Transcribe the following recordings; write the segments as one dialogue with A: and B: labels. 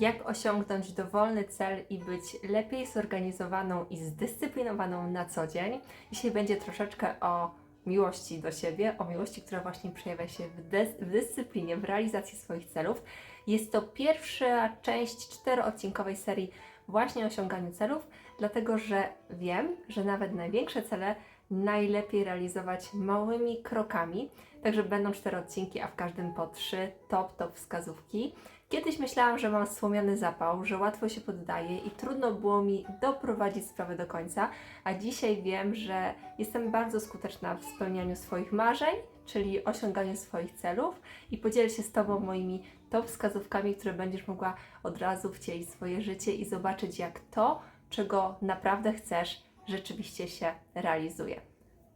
A: Jak osiągnąć dowolny cel i być lepiej zorganizowaną i zdyscyplinowaną na co dzień. Dzisiaj będzie troszeczkę o miłości do siebie, o miłości, która właśnie przejawia się w, w dyscyplinie, w realizacji swoich celów. Jest to pierwsza część czteroodcinkowej serii właśnie o osiąganiu celów, dlatego że wiem, że nawet największe cele najlepiej realizować małymi krokami. Także będą cztery odcinki, a w każdym po trzy top, top wskazówki. Kiedyś myślałam, że mam słomiany zapał, że łatwo się poddaję i trudno było mi doprowadzić sprawę do końca, a dzisiaj wiem, że jestem bardzo skuteczna w spełnianiu swoich marzeń, czyli osiąganiu swoich celów i podzielę się z Tobą moimi top wskazówkami, które będziesz mogła od razu wcielić w swoje życie i zobaczyć, jak to, czego naprawdę chcesz, rzeczywiście się realizuje.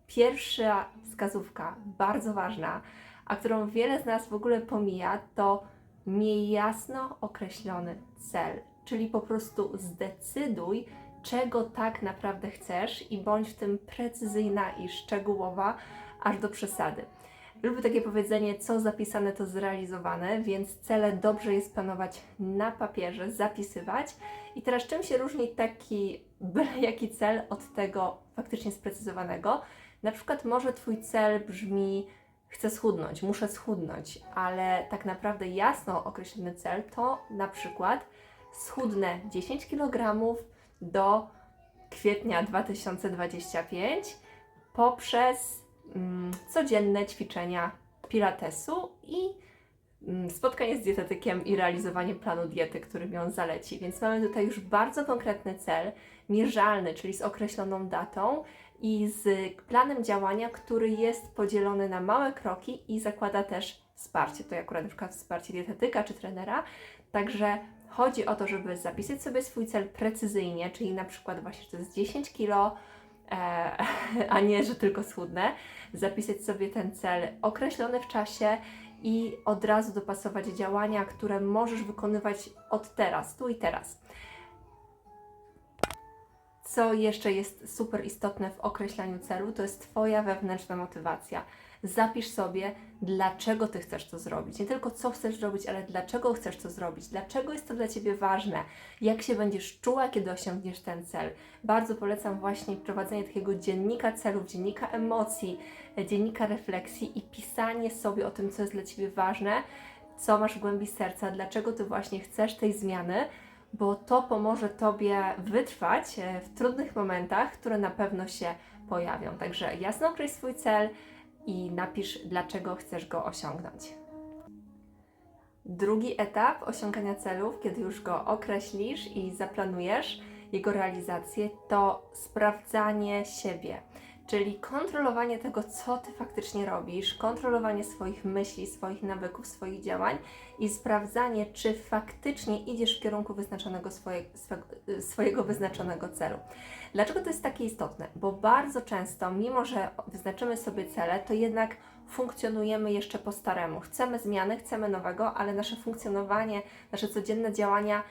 A: Pierwsza wskazówka, bardzo ważna, a którą wiele z nas w ogóle pomija, to miej jasno określony cel, czyli po prostu zdecyduj, czego tak naprawdę chcesz i bądź w tym precyzyjna i szczegółowa, aż do przesady. Lubię takie powiedzenie, co zapisane, to zrealizowane, więc cele dobrze jest planować na papierze, zapisywać. I teraz czym się różni taki byle jaki cel od tego faktycznie sprecyzowanego? Na przykład może Twój cel brzmi chcę schudnąć, muszę schudnąć, ale tak naprawdę jasno określony cel to na przykład schudnę 10 kg do kwietnia 2025 poprzez mm, codzienne ćwiczenia pilatesu i mm, spotkanie z dietetykiem i realizowanie planu diety, który mi on zaleci. Więc mamy tutaj już bardzo konkretny cel, mierzalny, czyli z określoną datą i z planem działania, który jest podzielony na małe kroki i zakłada też wsparcie. To akurat na przykład wsparcie dietetyka czy trenera. Także chodzi o to, żeby zapisać sobie swój cel precyzyjnie, czyli na przykład właśnie, że to jest 10 kilo, a nie, że tylko schudnę. Zapisać sobie ten cel określony w czasie i od razu dopasować działania, które możesz wykonywać od teraz, tu i teraz. Co jeszcze jest super istotne w określaniu celu, to jest Twoja wewnętrzna motywacja. Zapisz sobie, dlaczego Ty chcesz to zrobić. Nie tylko co chcesz zrobić, ale dlaczego chcesz to zrobić, dlaczego jest to dla Ciebie ważne, jak się będziesz czuła, kiedy osiągniesz ten cel. Bardzo polecam właśnie prowadzenie takiego dziennika celów, dziennika emocji, dziennika refleksji i pisanie sobie o tym, co jest dla Ciebie ważne, co masz w głębi serca, dlaczego Ty właśnie chcesz tej zmiany, bo to pomoże Tobie wytrwać e, w trudnych momentach, które na pewno się pojawią. Także jasno określ swój cel i napisz, dlaczego chcesz go osiągnąć. Drugi etap osiągania celów, kiedy już go określisz i zaplanujesz jego realizację, to sprawdzanie siebie, czyli kontrolowanie tego, co ty faktycznie robisz, kontrolowanie swoich myśli, swoich nawyków, swoich działań i sprawdzanie, czy faktycznie idziesz w kierunku wyznaczonego swoje, swojego wyznaczonego celu. Dlaczego to jest takie istotne? Bo bardzo często, mimo że wyznaczymy sobie cele, to jednak funkcjonujemy jeszcze po staremu. Chcemy zmiany, chcemy nowego, ale nasze funkcjonowanie, nasze codzienne działania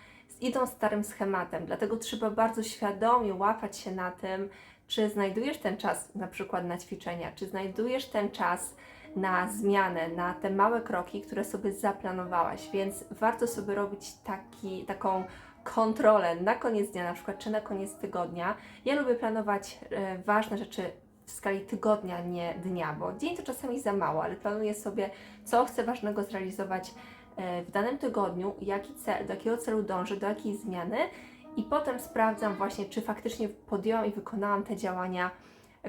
A: idą starym schematem. Dlatego trzeba bardzo świadomie łapać się na tym, czy znajdujesz ten czas na przykład na ćwiczenia, czy znajdujesz ten czas na zmianę, na te małe kroki, które sobie zaplanowałaś, więc warto sobie robić taki, taką kontrolę na koniec dnia, na przykład, czy na koniec tygodnia. Ja lubię planować e, ważne rzeczy w skali tygodnia, nie dnia, bo dzień to czasami za mało, ale planuję sobie, co chcę ważnego zrealizować e, w danym tygodniu, jaki cel, do jakiego celu dążę, do jakiej zmiany i potem sprawdzam właśnie, czy faktycznie podjęłam i wykonałam te działania,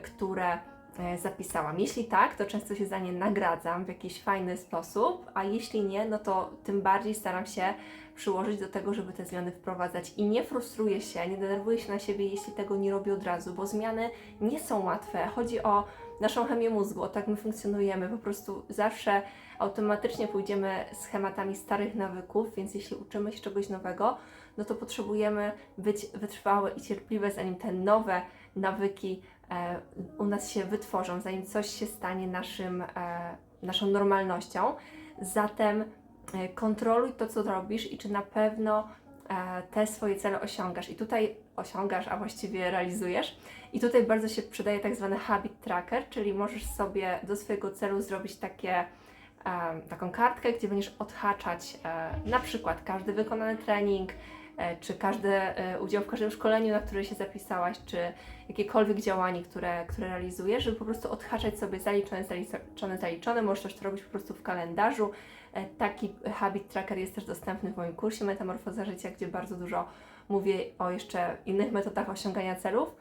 A: które zapisałam. Jeśli tak, to często się za nie nagradzam w jakiś fajny sposób, a jeśli nie, no to tym bardziej staram się przyłożyć do tego, żeby te zmiany wprowadzać i nie frustruję się, nie denerwuję się na siebie, jeśli tego nie robię od razu, bo zmiany nie są łatwe. Chodzi o naszą chemię mózgu, o tak my funkcjonujemy. Po prostu zawsze automatycznie pójdziemy schematami starych nawyków, więc jeśli uczymy się czegoś nowego, no to potrzebujemy być wytrwałe i cierpliwe, zanim te nowe nawyki e, u nas się wytworzą, zanim coś się stanie naszym, e, naszą normalnością. Zatem e, kontroluj to, co robisz i czy na pewno e, te swoje cele osiągasz. I tutaj osiągasz, a właściwie realizujesz. I tutaj bardzo się przydaje tak zwany habit tracker, czyli możesz sobie do swojego celu zrobić takie taką kartkę, gdzie będziesz odhaczać e, na przykład każdy wykonany trening, e, czy każdy e, udział w każdym szkoleniu, na które się zapisałaś, czy jakiekolwiek działanie, które, które realizujesz, żeby po prostu odhaczać sobie zaliczone, zaliczone, zaliczone. Możesz też to robić po prostu w kalendarzu. E, Taki habit tracker jest też dostępny w moim kursie Metamorfoza Życia, gdzie bardzo dużo mówię o jeszcze innych metodach osiągania celów.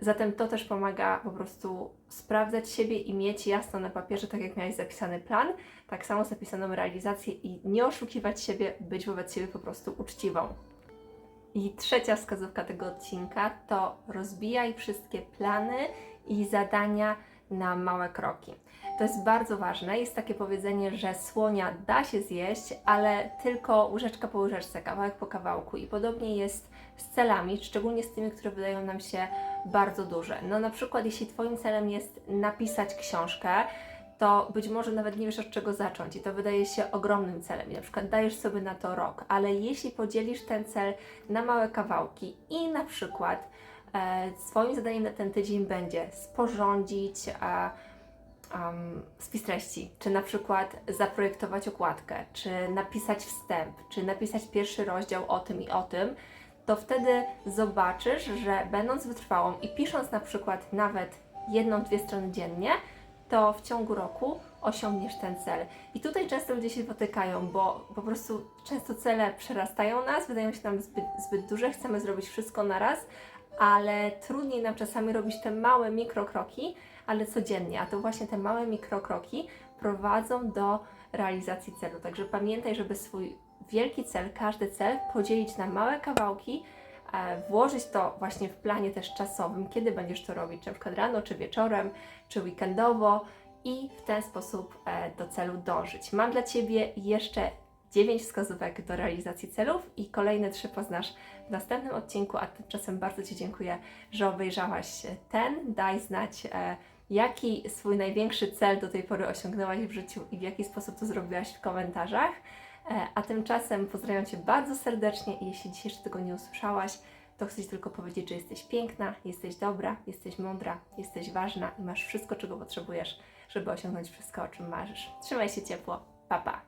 A: Zatem to też pomaga po prostu sprawdzać siebie i mieć jasno na papierze, tak jak miałeś zapisany plan, tak samo zapisaną realizację i nie oszukiwać siebie, być wobec siebie po prostu uczciwą. I trzecia wskazówka tego odcinka to rozbijaj wszystkie plany i zadania na małe kroki. To jest bardzo ważne. Jest takie powiedzenie, że słonia da się zjeść, ale tylko łyżeczka po łyżeczce, kawałek po kawałku. I podobnie jest z celami, szczególnie z tymi, które wydają nam się bardzo duże. No na przykład, jeśli Twoim celem jest napisać książkę, to być może nawet nie wiesz od czego zacząć i to wydaje się ogromnym celem. I na przykład dajesz sobie na to rok, ale jeśli podzielisz ten cel na małe kawałki i na przykład e, swoim zadaniem na ten tydzień będzie sporządzić e, um, spis treści, czy na przykład zaprojektować okładkę, czy napisać wstęp, czy napisać pierwszy rozdział o tym i o tym, to wtedy zobaczysz, że będąc wytrwałą i pisząc na przykład nawet jedną, dwie strony dziennie, to w ciągu roku osiągniesz ten cel. I tutaj często ludzie się potykają, bo po prostu często cele przerastają nas, wydają się nam zbyt, zbyt duże, chcemy zrobić wszystko na raz, ale trudniej nam czasami robić te małe mikrokroki, ale codziennie, a to właśnie te małe mikrokroki prowadzą do realizacji celu. Także pamiętaj, żeby swój wielki cel, każdy cel podzielić na małe kawałki, włożyć to właśnie w planie też czasowym, kiedy będziesz to robić, czy na przykład rano, czy wieczorem, czy weekendowo i w ten sposób e, do celu dążyć. Mam dla Ciebie jeszcze 9 wskazówek do realizacji celów i kolejne 3 poznasz w następnym odcinku, a tymczasem bardzo Ci dziękuję, że obejrzałaś ten. Daj znać, e, jaki swój największy cel do tej pory osiągnęłaś w życiu i w jaki sposób to zrobiłaś w komentarzach. E, A tymczasem pozdrawiam Cię bardzo serdecznie i jeśli dzisiaj jeszcze tego nie usłyszałaś, to chcę Ci tylko powiedzieć, że jesteś piękna, jesteś dobra, jesteś mądra, jesteś ważna i masz wszystko, czego potrzebujesz, żeby osiągnąć wszystko, o czym marzysz. Trzymaj się ciepło. Pa, pa.